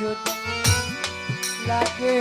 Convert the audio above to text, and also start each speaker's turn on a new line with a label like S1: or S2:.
S1: যদি লাগে।